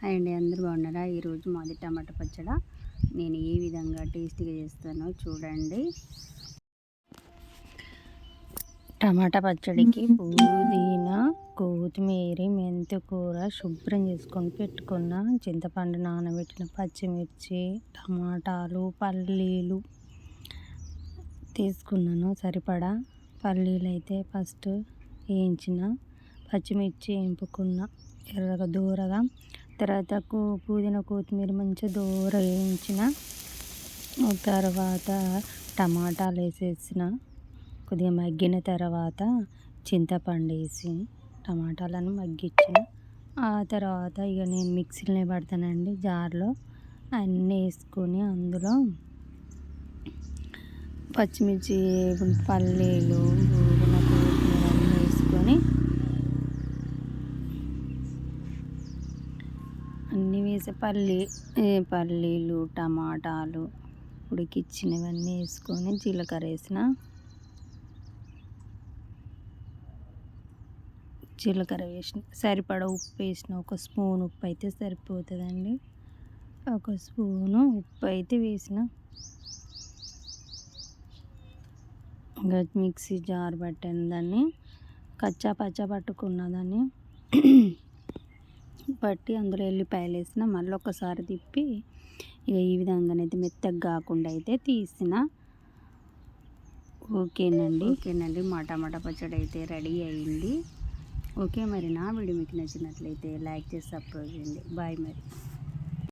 Hi అండి అందరూ బాగున్నారా? ఈరోజు మాది టమాటా పచ్చడ. నేను ఏ విధంగా టేస్టీగా చేస్తానో చూడండి. టమాటా పచ్చడికి పుదీనా కొత్తిమీర మెంతికూర శుభ్రం చేసుకొని పెట్టుకున్న చింతపండు నానబెట్టిన పచ్చిమిర్చి టమాటాలు పల్లీలు తీసుకున్నాను సరిపడా. పల్లీలు అయితే ఫస్ట్ వేయించిన పచ్చిమిర్చి వేయింపుకున్న ఎర్రగా దూరగా తర్వాత పుదీనా కొత్తిమీర మంచిగా దూర వేయించిన తర్వాత టమాటాలు వేసేసిన కొద్దిగా మగ్గిన తర్వాత చింతపండు వేసి టమాటాలను మగ్గించిన. ఆ తర్వాత ఇక నేను మిక్సీలో పడతానండి జార్లో. అన్నీ వేసుకొని అందులో పచ్చిమిర్చి పల్లీలు పుదీనా కొత్తిమీర అన్నీ వేసుకొని అన్నీ వేసి పల్లి పల్లీలు టమాటాలు ఉడికిచ్చినవన్నీ వేసుకొని జీలకర్ర వేసిన జీలకర్ర వేసిన సరిపడ ఉప్పు వేసిన ఒక స్పూన్ ఉప్పు అయితే సరిపోతుందండి. ఒక స్పూను ఉప్పు అయితే వేసిన. ఇంకా మిక్సీ జార్ పట్టాను దాన్ని కచ్చా పచ్చా పట్టుకున్న దాన్ని పట్టి అందులో ఎల్లిపాయలు వేసిన మళ్ళీ ఒకసారి తిప్పి ఇక ఈ విధంగానైతే మెత్తగా కాకుండా అయితే తీసిన. ఓకేనండి. ఓకేనండి. మా టమాటా పచ్చడి అయితే రెడీ అయింది. ఓకే మరి నా వీడియో మీకు నచ్చినట్లయితే లైక్ చేసి సపోర్ట్ చేయండి. బాయ్ మరి.